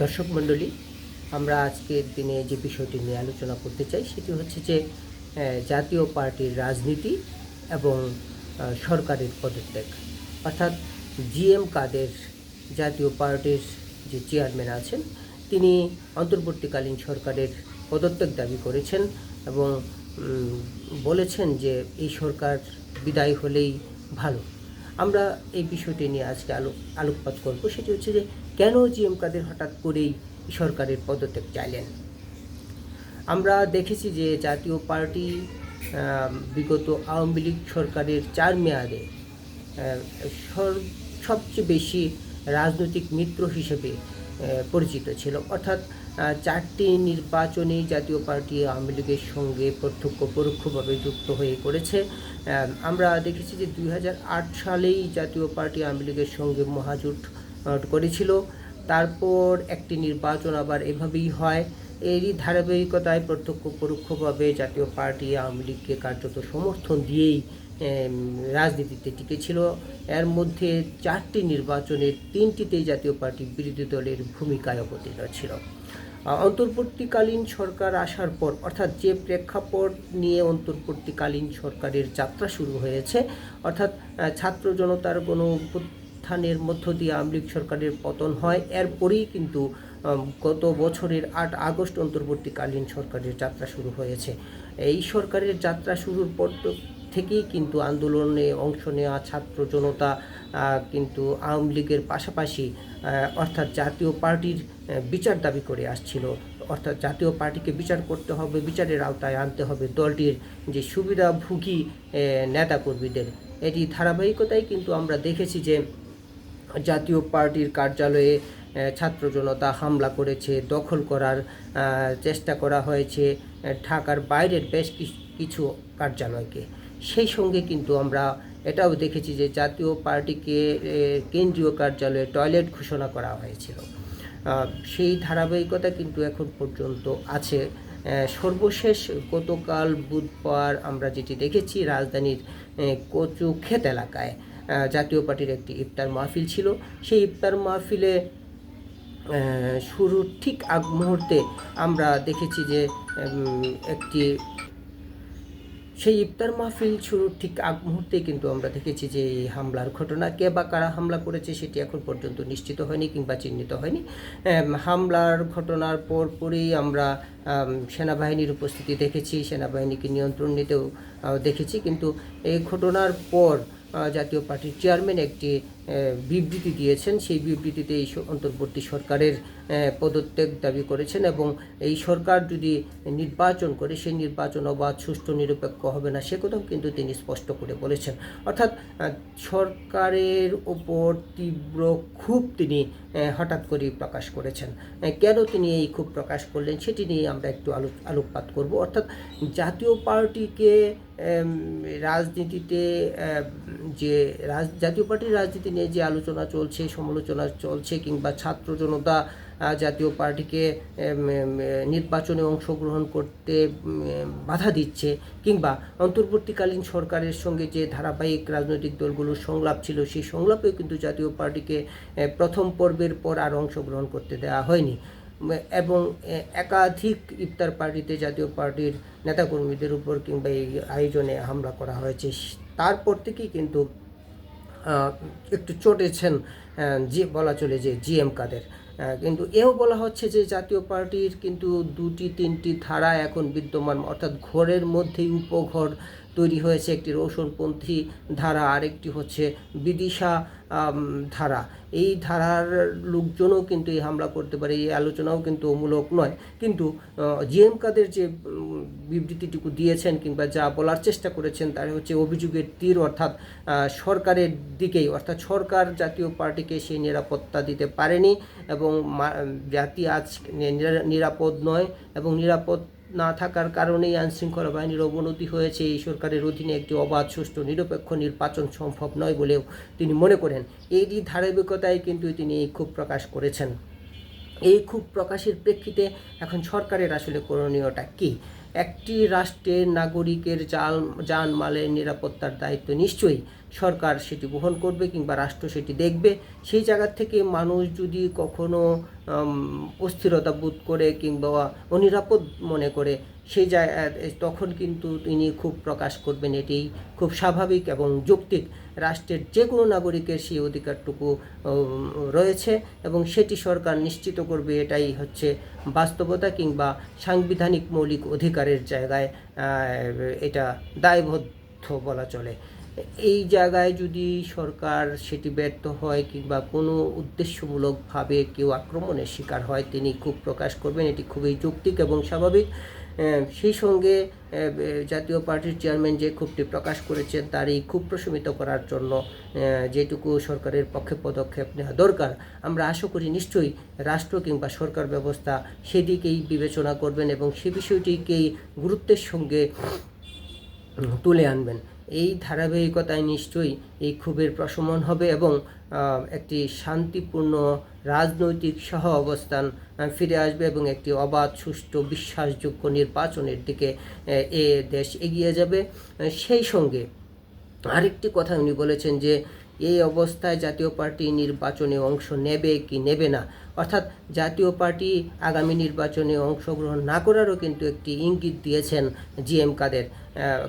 দর্শক মণ্ডলী, আমরা আজকের দিনে যে বিষয়টি নিয়ে আলোচনা করতে চাই সেটি হচ্ছে যে জাতীয় পার্টির রাজনীতি এবং সরকারের পদত্যাগ। অর্থাৎ জিএম কাদের জাতীয় পার্টির যে চেয়ারম্যান আছেন, তিনি অন্তর্বর্তীকালীন সরকারের পদত্যাগ দাবি করেছেন এবং বলেছেন যে এই সরকার বিদায় হলেই ভালো। আমরা এই বিষয়টি নিয়ে আজকে আলো, আলোকপাত করব। সেটি হচ্ছে যে কেন জিএম কাদের হঠাৎ করেই সরকারের পদত্যাগ চাইলেন? আমরা দেখেছি যে জাতীয় পার্টি বিগত আওয়ামী লীগ সরকারের চার মেয়াদে সবচেয়ে বেশি রাজনৈতিক মিত্র হিসেবে পরিচিত ছিল। অর্থাৎ চারটি নির্বাচনে জাতীয় পার্টি আওয়ামী লীগের সঙ্গে প্রত্যক্ষ পরোক্ষভাবে যুক্ত হয়ে করেছে আমরা দেখেছি যে দুই হাজার আট সালেই জাতীয় পার্টি আওয়ামী লীগের সঙ্গে মহাজোট করেছিল। তারপর একটি নির্বাচন আবার এভাবেই হয়। এরই ধারাবাহিকতায় প্রত্যক্ষ পরোক্ষভাবে জাতীয় পার্টি আওয়ামী লীগকে কার্যত সমর্থন দিয়েই রাজনীতিতে টিকেছিল। এর মধ্যে চারটি নির্বাচনের তিনটিতেই জাতীয় পার্টি বিরোধী দলের ভূমিকায় অবতীর্ণ ছিল। অন্তর্বর্তীকালীন সরকার আসার পর, অর্থাৎ যে প্রেক্ষাপট নিয়ে অন্তর্বর্তীকালীন সরকারের যাত্রা শুরু হয়েছে, অর্থাৎ ছাত্র জনতার কোনো উত্থানের মধ্য দিয়ে আওয়ামী লীগ সরকারের পতন হয়। এরপরেই কিন্তু গত বছরের আট আগস্ট অন্তর্বর্তীকালীন সরকারের যাত্রা শুরু হয়েছে। এই সরকারের যাত্রা শুরুর পর থেকেই কিন্তু আন্দোলনে অংশ নেওয়া ছাত্র জনতা কিন্তু আওয়ামী লীগের পাশাপাশি অর্থাৎ জাতীয় পার্টির বিচার দাবি করে আসছিল। অর্থাৎ জাতীয় পার্টিকে বিচার করতে হবে, বিচারের আওতায় আনতে হবে দলটির যে সুবিধাভোগী নেতাকর্মীদের। এটি ধারাবাহিকতায় কিন্তু আমরা দেখেছি যে জাতীয় পার্টির কার্যালয়ে ছাত্র জনতা হামলা করেছে দখল করার চেষ্টা করা হয়েছে ঢাকার বাইরের বেশ কিছ- কার্যালয়কে। সেই সঙ্গে কিন্তু আমরা এটাও দেখেছি যে জাতীয় পার্টিকে কেন্দ্রীয় কার্যালয়ে টয়লেট ঘোষণা করা হয়েছিল। সেই ধারাবাহিকতা কিন্তু এখন পর্যন্ত আছে। সর্বশেষ গতকাল বুধবার আমরা যেটি দেখেছি রাজধানীর আহ, কচু ক্ষেত এলাকায়। জাতীয় পার্টির একটি ইফতার মাহফিল ছিল। সেই ইফতার মাহফিলে শুরুর ঠিক আগ মুহূর্তে আমরা দেখেছি যে একটি সেই ইফতার মাহফিল শুরুর ঠিক আগ মুহূর্তে কিন্তু আমরা দেখেছি যে, এই হামলার ঘটনা, কে বা কারা হামলা করেছে সেটি এখন পর্যন্ত নিশ্চিত হয়নি কিংবা চিহ্নিত হয়নি। হামলার ঘটনার পর পরেই আমরা সেনাবাহিনীর উপস্থিতি দেখেছি, সেনাবাহিনীকে নিয়ন্ত্রণ নিতেও দেখেছি। কিন্তু এই ঘটনার পর জাতীয় পার্টির চেয়ারম্যান একটি আহ, বিবৃতি দিয়েছেন, সেই বিবৃতিতে এই অন্তর্বর্তী সরকারের পদত্যাগ দাবি করেছেন এবং এই সরকার যদি নির্বাচন করে, সেই নির্বাচন অবাধ, সুষ্ঠু, নিরপেক্ষ হবে না, সে কথাও কিন্তু তিনি স্পষ্ট করে বলেছেন। অর্থাৎ সরকারের ওপর তীব্র ক্ষোভ তিনি হঠাৎ করেই প্রকাশ করেছেন। কেন তিনি এই ক্ষোভ প্রকাশ করলেন সেটি নিয়ে আমরা একটু আলো আলোকপাত করব। অর্থাৎ, জাতীয় পার্টিকে রাজনীতিতে যে জাতীয় পার্টির রাজনীতি নিয়ে যে আলোচনা চলছে, সমালোচনা চলছে কিংবা ছাত্র জনতা জাতীয় পার্টিকে নির্বাচনে অংশগ্রহণ করতে বাধা দিচ্ছে কিংবা অন্তর্বর্তীকালীন সরকারের সঙ্গে যে ধারাবাহিক রাজনৈতিক দলগুলোর সংলাপ ছিল, সেই সংলাপেও কিন্তু জাতীয় পার্টিকে প্রথম পর্বের পর আর অংশগ্রহণ করতে দেওয়া হয়নি। এবং একাধিক ইফতার পার্টিতে জাতীয় পার্টির নেতাকর্মীদের উপর কিংবা এই আয়োজনে হামলা করা হয়েছে। তারপর থেকেই কিন্তু একটু চটেছেন যে বলা চলে যে জিএম কাদের। আহ, কিন্তু এও বলা হচ্ছে যে জাতীয় পার্টির কিন্তু দুটি তিনটি ধারা এখন বিদ্যমান অর্থাৎ ঘোরের মধ্যেই উপঘর তৈরি হয়েছে একটি রোশনপন্থী ধারা, আরেকটি হচ্ছে বিদিশা ধারা। এই ধারার লোকজনও কিন্তু এই হামলা করতে পারে, এই আলোচনাও কিন্তু অমূলক নয়। কিন্তু জিএম কাদের যে বিবৃতিটুকু দিয়েছেন কিংবা যা বলার চেষ্টা করেছেন, তার হচ্ছে অভিযোগের তীর অর্থাৎ সরকারের দিকেই, অর্থাৎ সরকার জাতীয় পার্টিকে সেই নিরাপত্তা দিতে পারেনি এবং জাতি আজ নিরাপদ নয় এবং নিরাপদ না থাকার কারণেই আইনশৃঙ্খলা বাহিনীর অবনতি হয়েছে। এই সরকারের অধীনে একটি অবাধ, সুষ্ঠু, নিরপেক্ষ নির্বাচন সম্ভব নয় বলেও তিনি মনে করেন। এরই ধারাবাহিকতায় কিন্তু তিনি এই ক্ষোভ প্রকাশ করেছেন। এই ক্ষোভ প্রকাশের প্রেক্ষিতে এখন সরকারের আসলে করণীয়টা কী? একটি রাষ্ট্রের নাগরিকের জাল যানমালের নিরাপত্তার দায়িত্ব নিশ্চয়ই। সরকার সেটি বহন করবে কিংবা রাষ্ট্র সেটি দেখবে। সেই জায়গার থেকে মানুষ যদি কখনো অস্থিরতা বোধ করে কিংবা অনিরাপদ মনে করে সেই তখন কিন্তু তিনি খুব প্রকাশ করবেন এটি খুব স্বাভাবিক এবং যৌক্তিক। রাষ্ট্রের যে কোনো নাগরিকের সেই অধিকারটুকু রয়েছে এবং সেটি সরকার নিশ্চিত করবে, এটাই হচ্ছে বাস্তবতা কিংবা সাংবিধানিক মৌলিক অধিকারের জায়গায় এটা দায়বদ্ধ বলা চলে। এই জায়গায় যদি সরকার সেটি ব্যর্থ হয় কিংবা কোনো উদ্দেশ্যমূলকভাবে কেউ আক্রমণের শিকার হয়, তিনি খুব প্রকাশ করবেন, এটি খুবই যৌক্তিক এবং স্বাভাবিক। সেই সঙ্গে জাতীয় পার্টির চেয়ারম্যান যে ক্ষোভটি প্রকাশ করেছেন, তার এই ক্ষোভ প্রশমিত করার জন্য যেটুকু সরকারের পক্ষে পদক্ষেপ নেওয়া দরকার, আমরা আশা করি নিশ্চয়ই রাষ্ট্র কিংবা সরকার ব্যবস্থা সেদিকেই বিবেচনা করবেন এবং সে বিষয়টিকেই গুরুত্বের সঙ্গে তুলে আনবেন। এই ধারাবাহিকতায় নিশ্চয়ই এই ক্ষোভের প্রশমন হবে এবং একটি শান্তিপূর্ণ রাজনৈতিক সহ অবস্থান ফিরে আসবে এবং একটি অবাধ, সুষ্ঠু, বিশ্বাসযোগ্য নির্বাচনের দিকে এ দেশ এগিয়ে যাবে। সেই সঙ্গে আরেকটি কথা উনি বলেছেন যে, এই অবস্থায় জাতীয় পার্টি নির্বাচনে অংশ নেবে কি নেবে না অর্থাৎ জাতীয় পার্টি আগামী নির্বাচনে অংশগ্রহণ না করারও কিন্তু একটি ইঙ্গিত দিয়েছেন জি এম কাদের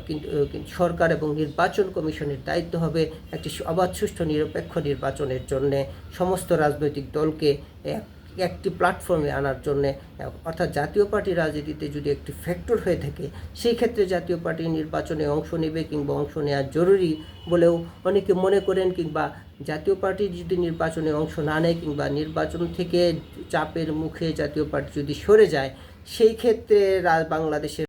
কিন্তু সরকার এবং নির্বাচন কমিশনের দায়িত্ব হবে একটি অবাধ সুষ্ঠু নিরপেক্ষ নির্বাচনের জন্যে সমস্ত রাজনৈতিক দলকে এক একটি প্ল্যাটফর্মে আনার জন্যে, অর্থাৎ জাতীয় পার্টি রাজনীতিতে যদি একটি ফ্যাক্টর হয়ে থাকে, সেই ক্ষেত্রে জাতীয় পার্টি নির্বাচনে অংশ নেবে কিংবা অংশ নেওয়া জরুরি বলেও অনেকে মনে করেন কিংবা জাতীয় পার্টি যদি নির্বাচনে অংশ না নেয় কিংবা নির্বাচন থেকে চাপের মুখে জাতীয় পার্টি যদি সরে যায়, সেই ক্ষেত্রে বাংলাদেশের